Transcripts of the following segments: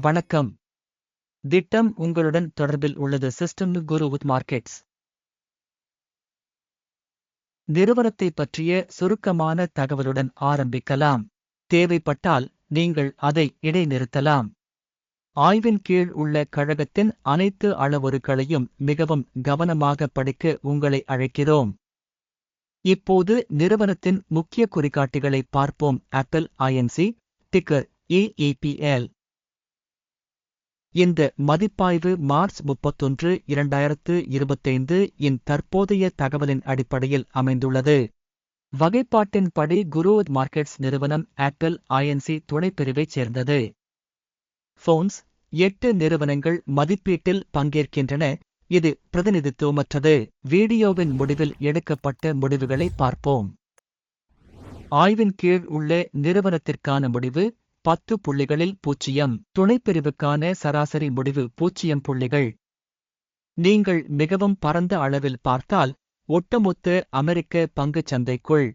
வணக்கம். திட்டம் உங்களுடன் தொடர்பில் உள்ளது. சிஸ்டம் குரு வித் மார்க்கெட்ஸ் நிறுவனத்தை பற்றிய சுருக்கமான தகவலுடன் ஆரம்பிக்கலாம். தேவைப்பட்டால் நீங்கள் அதை இடைநிறுத்தலாம். ஆய்வின் கீழ் உள்ள கழகத்தின் அனைத்து அளவுருக்களையும் மிகவும் கவனமாக படிக்க உங்களை அழைக்கிறோம். இப்போது நிறுவனத்தின் முக்கிய குறிகாட்டிகளை பார்ப்போம். ஆப்பிள் ஐஎன்சி டிக்கர் ஏஏபிஎல் இந்த மதிப்பாய்வு மார்ச் முப்பத்தொன்று இரண்டாயிரத்து இருபத்தைந்து இன் தற்போதைய தகவலின் அடிப்படையில் அமைந்துள்ளது. வகைப்பாட்டின்படி குரோத் மார்க்கெட்ஸ் நிறுவனம் ஆப்பிள் ஐஎன்சி துணைப்பிரிவைச் சேர்ந்தது. ஃபோன்ஸ் எட்டு நிறுவனங்கள் மதிப்பீட்டில் பங்கேற்கின்றன. இது பிரதிநிதித்துவமற்றது. வீடியோவின் முடிவில் எடுக்கப்பட்ட முடிவுகளை பார்ப்போம். ஆய்வின் கீழ் உள்ள நிறுவனத்திற்கான முடிவு பத்து புள்ளிகளில் பூஜ்ஜியம் துணைப்பிரிவுக்கான சராசரி முடிவு பூஜ்ஜியம் புள்ளிகள். நீங்கள் மிகவும் பரந்த அளவில் பார்த்தால் ஒட்டுமொத்த அமெரிக்க பங்குச் சந்தைக்குள்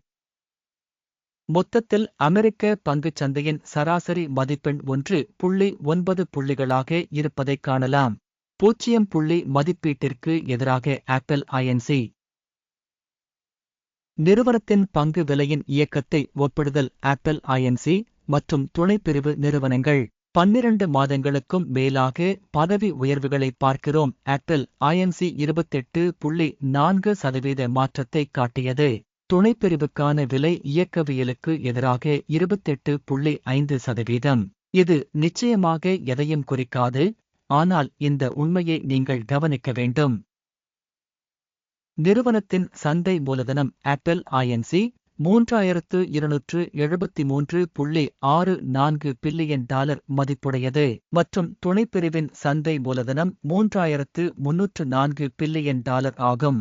மொத்தத்தில் அமெரிக்க பங்குச் சந்தையின் சராசரி மதிப்பெண் ஒன்று புள்ளி ஒன்பது புள்ளிகளாக இருப்பதைக் காணலாம். பூஜ்ஜியம் புள்ளி மதிப்பீட்டிற்கு எதிராக ஆப்பிள் ஐஎன்சி நிறுவனத்தின் பங்கு விலையின் இயக்கத்தை ஒப்பிடுதல் ஆப்பிள் ஐஎன்சி மற்றும் துணைப்பிரிவு நிறுவனங்கள். பன்னிரண்டு மாதங்களுக்கும் மேலாக பதவி உயர்வுகளை பார்க்கிறோம். ஆப்பிள் ஐஎன்சி இருபத்தெட்டு புள்ளி நான்கு சதவீத மாற்றத்தை காட்டியது. துணைப்பிரிவுக்கான விலை இயக்கவியலுக்கு எதிராக இருபத்தெட்டு புள்ளி ஐந்து சதவீதம். இது நிச்சயமாக எதையும் குறிக்காது. ஆனால் இந்த உண்மையை நீங்கள் கவனிக்க வேண்டும். நிறுவனத்தின் சந்தை மூலதனம் ஆப்பிள் ஐஎன்சி மூன்றாயிரத்து இருநூற்று எழுபத்தி மூன்று புள்ளி ஆறு நான்கு பில்லியன் டாலர் மதிப்புடையது மற்றும் துணைப்பிரிவின் சந்தை மூலதனம் மூன்றாயிரத்து முன்னூற்று நான்கு பில்லியன் டாலர் ஆகும்.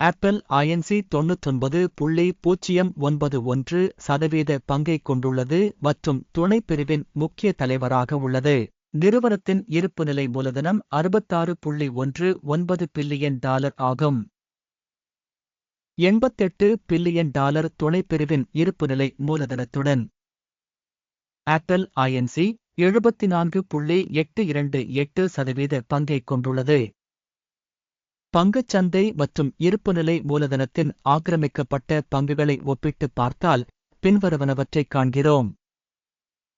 ஆப்பிள் ஐஎன்சி தொன்னூத்தொன்பது புள்ளி பூஜ்ஜியம் ஒன்பது ஒன்று சதவீத பங்கை கொண்டுள்ளது மற்றும் துணைப்பிரிவின் முக்கிய தலைவராக உள்ளது. நிறுவனத்தின் இருப்புநிலை மூலதனம் அறுபத்தாறு புள்ளி ஒன்று ஒன்பது பில்லியன் டாலர் ஆகும். எண்பத்தெட்டு பில்லியன் டாலர் துணைப்பிரிவின் இருப்புநிலை மூலதனத்துடன். ஆப்பிள் ஐஎன்சி எழுபத்தி நான்கு புள்ளி எட்டு இரண்டு எட்டு சதவீத பங்கை கொண்டுள்ளது. பங்குச்சந்தை மற்றும் இருப்புநிலை மூலதனத்தின் ஆக்கிரமிக்கப்பட்ட பங்குகளை ஒப்பிட்டு பார்த்தால் பின்வருவனவற்றைக் காண்கிறோம்.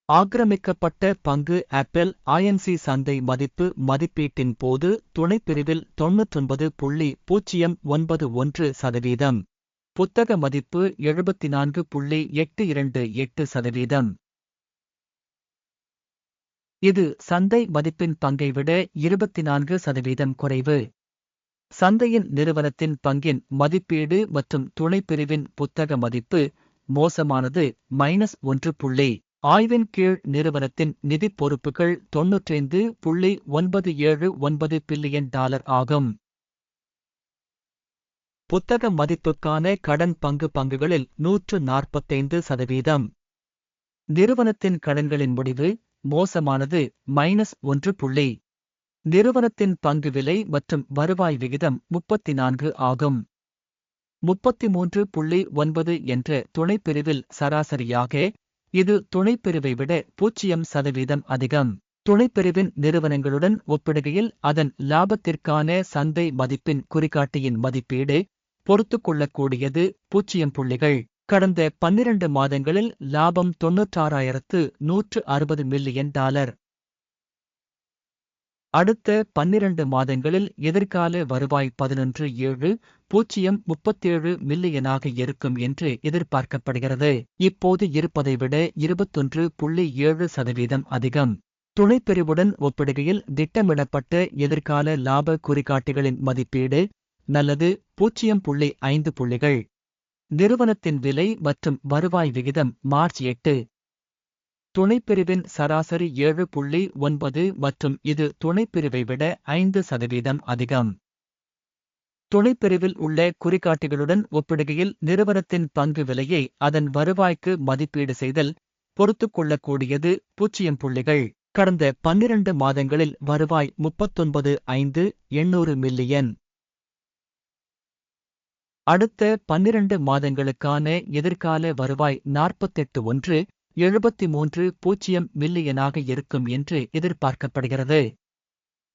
ஆக்கிரமிக்கப்பட்ட பங்கு ஆப்பிள் ஐஎன்சி சந்தை மதிப்பு மதிப்பீட்டின் போது துணைப்பிரிவில் தொன்னூற்றொன்பது புள்ளி பூஜ்ஜியம் ஒன்பது ஒன்று சதவீதம். புத்தக மதிப்பு எழுபத்தி நான்கு புள்ளி எட்டு இரண்டு எட்டு சதவீதம். இது சந்தை மதிப்பின் பங்கை விட இருபத்தி நான்கு சதவீதம் குறைவு. சந்தையின் நிறுவனத்தின் பங்கின் மதிப்பீடு மற்றும் துணைப்பிரிவின் புத்தக மதிப்பு மோசமானது மைனஸ் ஒன்று புள்ளி ஆய்வின் கீழ் நிறுவனத்தின் நிதிப் பொறுப்புகள் தொன்னூற்றைந்து புள்ளி ஒன்பது ஏழு ஒன்பது பில்லியன் டாலர் ஆகும். புத்தக மதிப்புக்கான கடன் பங்கு பங்குகளில் நூற்று நாற்பத்தைந்து சதவீதம். நிறுவனத்தின் கடன்களின் முடிவு மோசமானது மைனஸ் ஒன்று புள்ளி. நிறுவனத்தின் பங்கு விலை மற்றும் வருவாய் விகிதம் முப்பத்தி நான்கு ஆகும். முப்பத்தி மூன்று புள்ளி ஒன்பது என்ற துணைப்பிரிவில் சராசரியாக இது துணைப்பிரிவை விட பூஜ்ஜியம் சதவீதம் அதிகம். துணைப்பிரிவின் நிறுவனங்களுடன் ஒப்பிடுகையில் அதன் லாபத்திற்கான சந்தை மதிப்பின் குறிகாட்டியின் மதிப்பீடு பொறுத்துக்கொள்ளக்கூடியது பூஜ்ஜியம் புள்ளிகள். கடந்த பன்னிரண்டு மாதங்களில் லாபம் தொன்னூற்றாறாயிரத்து நூற்று அறுபது மில்லியன் டாலர். அடுத்த பன்னிரண்டு மாதங்களில் எதிர்கால வருவாய் பதினொன்று ஏழு பூஜ்ஜியம் முப்பத்தேழு மில்லியனாக இருக்கும் என்று எதிர்பார்க்கப்படுகிறது. இப்போது இருப்பதை விட இருபத்தொன்று புள்ளி ஏழு சதவீதம் அதிகம். துணைப்பிரிவுடன் ஒப்பிடுகையில் திட்டமிடப்பட்ட எதிர்கால லாப குறிகாட்டிகளின் மதிப்பீடு நல்லது பூஜ்ஜியம் புள்ளி ஐந்து புள்ளிகள். நிறுவனத்தின் விலை மற்றும் வருவாய் விகிதம் மார்ச் எட்டு. துணைப்பிரிவின் சராசரி ஏழு புள்ளி ஒன்பது மற்றும் இது துணைப்பிரிவை விட ஐந்து சதவீதம் அதிகம். துணைப்பிரிவில் உள்ள குறிகாட்டிகளுடன் ஒப்பிடுகையில் நிறுவனத்தின் பங்கு விலையை அதன் வருவாய்க்கு மதிப்பீடு செய்தல் பொறுத்துக்கொள்ளக்கூடியது பூஜ்ஜியம் புள்ளிகள். கடந்த பன்னிரண்டு மாதங்களில் வருவாய் முப்பத்தொன்பது ஐந்து எண்ணூறு மில்லியன். அடுத்த பன்னிரண்டு மாதங்களுக்கான எதிர்கால வருவாய் நாற்பத்தெட்டு ஒன்று எழுபத்தி மூன்று பூஜ்ஜியம் மில்லியனாக இருக்கும் என்று எதிர்பார்க்கப்படுகிறது.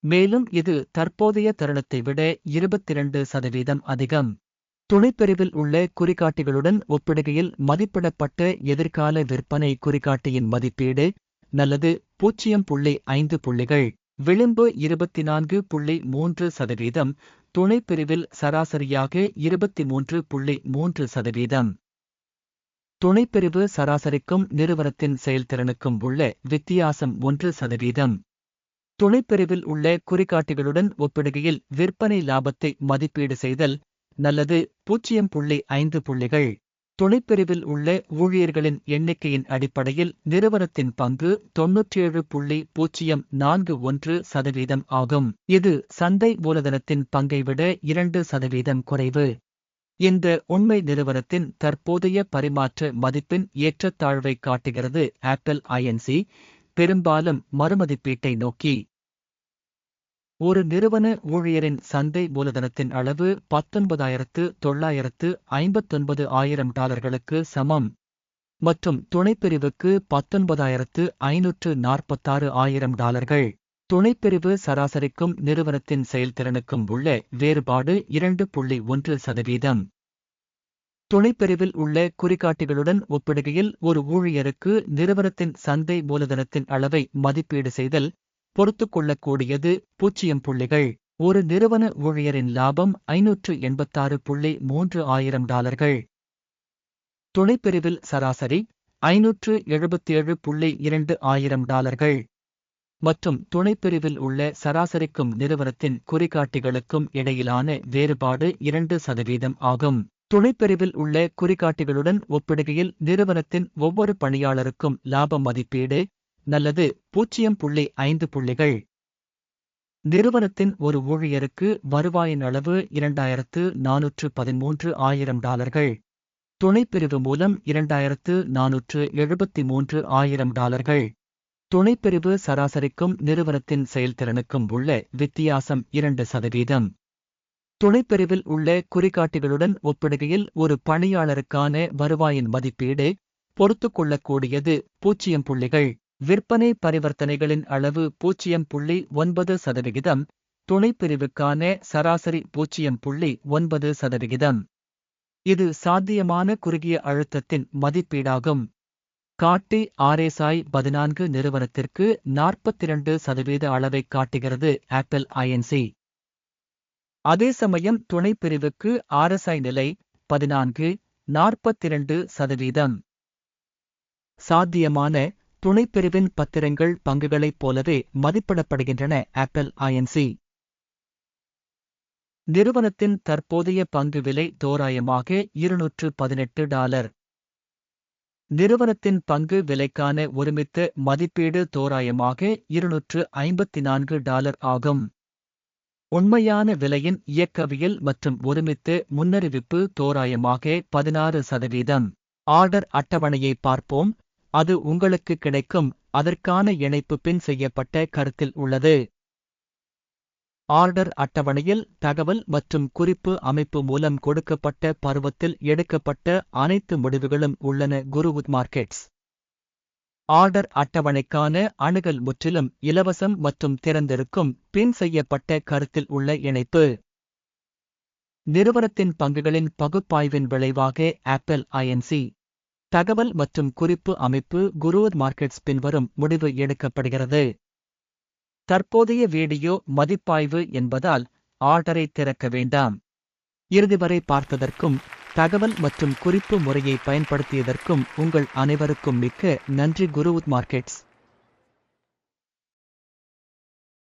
மேலும் இது தற்போதைய தருணத்தை விட இருபத்திரண்டு சதவீதம் அதிகம். துணைப்பிரிவில் உள்ள குறிகாட்டிகளுடன் ஒப்பிடுகையில் மதிப்பிடப்பட்ட எதிர்கால விற்பனை குறிகாட்டியின் மதிப்பீடு நல்லது பூஜ்ஜியம் புள்ளி ஐந்து புள்ளிகள். விளிம்பு இருபத்தி நான்கு புள்ளி மூன்று சதவீதம். துணைப்பிரிவில் சராசரியாக இருபத்தி மூன்று புள்ளி மூன்று சதவீதம். துணைப்பிரிவு சராசரிக்கும் நிறுவனத்தின் செயல்திறனுக்கும் உள்ள வித்தியாசம் ஒன்று சதவீதம். துணைப்பிரிவில் உள்ள குறிகாட்டிகளுடன் ஒப்பிடுகையில் விற்பனை லாபத்தை மதிப்பீடு செய்தல் நல்லது. பூஜ்ஜியம் புள்ளி ஐந்து புள்ளிகள். துணைப்பிரிவில் உள்ள ஊழியர்களின் எண்ணிக்கையின் அடிப்படையில் நிறுவனத்தின் பங்கு தொன்னூற்றேழு புள்ளி பூஜ்ஜியம் நான்கு ஒன்று சதவீதம் ஆகும். இது சந்தை மூலதனத்தின் பங்கை விட இரண்டு சதவீதம் குறைவு. இந்த உண்மை நிறுவனத்தின் தற்போதைய பரிமாற்ற மதிப்பின் ஏற்றத்தாழ்வை காட்டுகிறது. ஆப்பிள் ஐஎன்சி பெரும்பாலும் மறுமதிப்பீட்டை நோக்கி. ஒரு நிறுவன ஊழியரின் சந்தை மூலதனத்தின் அளவு பத்தொன்பதாயிரத்து தொள்ளாயிரத்து ஐம்பத்தொன்பது ஆயிரம் டாலர்களுக்கு சமம். மற்றும் துணைப்பிரிவுக்கு பத்தொன்பதாயிரத்து ஐநூற்று நாற்பத்தாறு ஆயிரம் டாலர்கள். துணைப்பிரிவு சராசரிக்கும் நிறுவனத்தின் செயல்திறனுக்கும் உள்ள வேறுபாடு இரண்டு புள்ளி ஒன்று சதவீதம். துணைப்பிரிவில் உள்ள குறிகாட்டிகளுடன் ஒப்பிடுகையில் ஒரு ஊழியருக்கு நிறுவனத்தின் சந்தை மூலதனத்தின் அளவை மதிப்பீடு செய்தல் பொறுத்துக்கொள்ளக்கூடியது பூஜ்ஜியம் புள்ளிகள். ஒரு நிறுவன ஊழியரின் லாபம் ஐநூற்று எண்பத்தாறு புள்ளி மூன்று ஆயிரம் டாலர்கள். துணைப்பிரிவில் சராசரி ஐநூற்று எழுபத்தேழு புள்ளி இரண்டு ஆயிரம் டாலர்கள். மற்றும் துணைப்பிரிவில் உள்ள சராசரிக்கும் நிறுவனத்தின் குறிகாட்டிகளுக்கும் இடையிலான வேறுபாடு இரண்டு சதவீதம் ஆகும். துணைப்பிரிவில் உள்ள குறிகாட்டிகளுடன் ஒப்பிடுகையில் நிறுவனத்தின் ஒவ்வொரு பணியாளருக்கும் லாப மதிப்பீடு நல்லது பூஜ்ஜியம் புள்ளி ஐந்து புள்ளிகள். நிறுவனத்தின் ஒரு ஊழியருக்கு வருவாயின் அளவு இரண்டாயிரத்து நானூற்று பதிமூன்று ஆயிரம் டாலர்கள். துணைப்பிரிவு மூலம் இரண்டாயிரத்து நானூற்று எழுபத்தி மூன்று ஆயிரம் டாலர்கள். துணைப்பிரிவு சராசரிக்கும் நிறுவனத்தின் செயல்திறனுக்கும் உள்ள வித்தியாசம் இரண்டு சதவீதம். துணைப்பிரிவில் உள்ள குறிகாட்டிகளுடன் ஒப்பிடுகையில் ஒரு பணியாளருக்கான வருவாயின் மதிப்பீடு பொறுத்துக்கொள்ளக்கூடியது பூஜ்ஜியம் புள்ளிகள். விற்பனை பரிவர்த்தனைகளின் அளவு பூஜ்ஜியம் புள்ளி ஒன்பது சதவிகிதம். துணைப்பிரிவுக்கான சராசரி பூஜ்ஜியம் புள்ளி ஒன்பது சதவிகிதம். இது சாத்தியமான குறுகிய அழுத்தத்தின் மதிப்பீடாகும். காட்டி ஆர்எஸ்ஐ பதினான்கு நிறுவனத்திற்கு நாற்பத்திரண்டு சதவீத அளவை காட்டுகிறது ஆப்பிள் ஐஎன்சி அதே சமயம் துணைப்பிரிவுக்கு ஆர்எஸ்ஐ நிலை பதினான்கு நாற்பத்திரண்டு சதவீதம். சாத்தியமான துணைப்பிரிவின் பத்திரங்கள் பங்குகளைப் போலவே மதிப்பிடப்படுகின்றன ஆப்பிள் ஐஎன்சி. நிறுவனத்தின் தற்போதைய பங்கு விலை தோராயமாக இருநூற்று பதினெட்டு டாலர். நிறுவனத்தின் பங்கு விலைக்கான ஒருமித்த மதிப்பீடு தோராயமாக இருநூற்று ஐம்பத்தி நான்கு டாலர் ஆகும். உண்மையான விலையின் இயக்கவியல் மற்றும் ஒருமித்து முன்னறிவிப்பு தோராயமாக பதினாறு சதவீதம். ஆர்டர் அட்டவணையை பார்ப்போம். அது உங்களுக்கு கிடைக்கும். அதற்கான இணைப்பு பின் செய்யப்பட்ட கருத்தில் உள்ளது. ஆர்டர் அட்டவணையில் தகவல் மற்றும் குறிப்பு அமைப்பு மூலம் கொடுக்கப்பட்ட பருவத்தில் எடுக்கப்பட்ட அனைத்து முடிவுகளும் உள்ளன. குருவுத் மார்க்கெட்ஸ். ஆர்டர் அட்டவணைக்கான அணுகல் முற்றிலும் இலவசம் மற்றும் திறந்திருக்கும் பின் செய்யப்பட்ட கருத்தில் உள்ள இணைப்பு. நிறுவனத்தின் பங்குகளின் பகுப்பாய்வின் விளைவாக ஆப்பிள் ஐஎன்சி தகவல் மற்றும் குறிப்பு அமைப்பு குரூர் மார்க்கெட்ஸ் பின்வரும் முடிவு எடுக்கப்படுகிறது. தற்போதைய வீடியோ மதிப்பாய்வு என்பதால் ஆர்டரை திறக்க வேண்டாம். இறுதி வரை பார்த்ததற்கும் தகவல் மற்றும் குறிப்பு முறையை பயன்படுத்தியதற்கும் உங்கள் அனைவருக்கும் மிக்க நன்றி குருவுத் மார்க்கெட்ஸ்.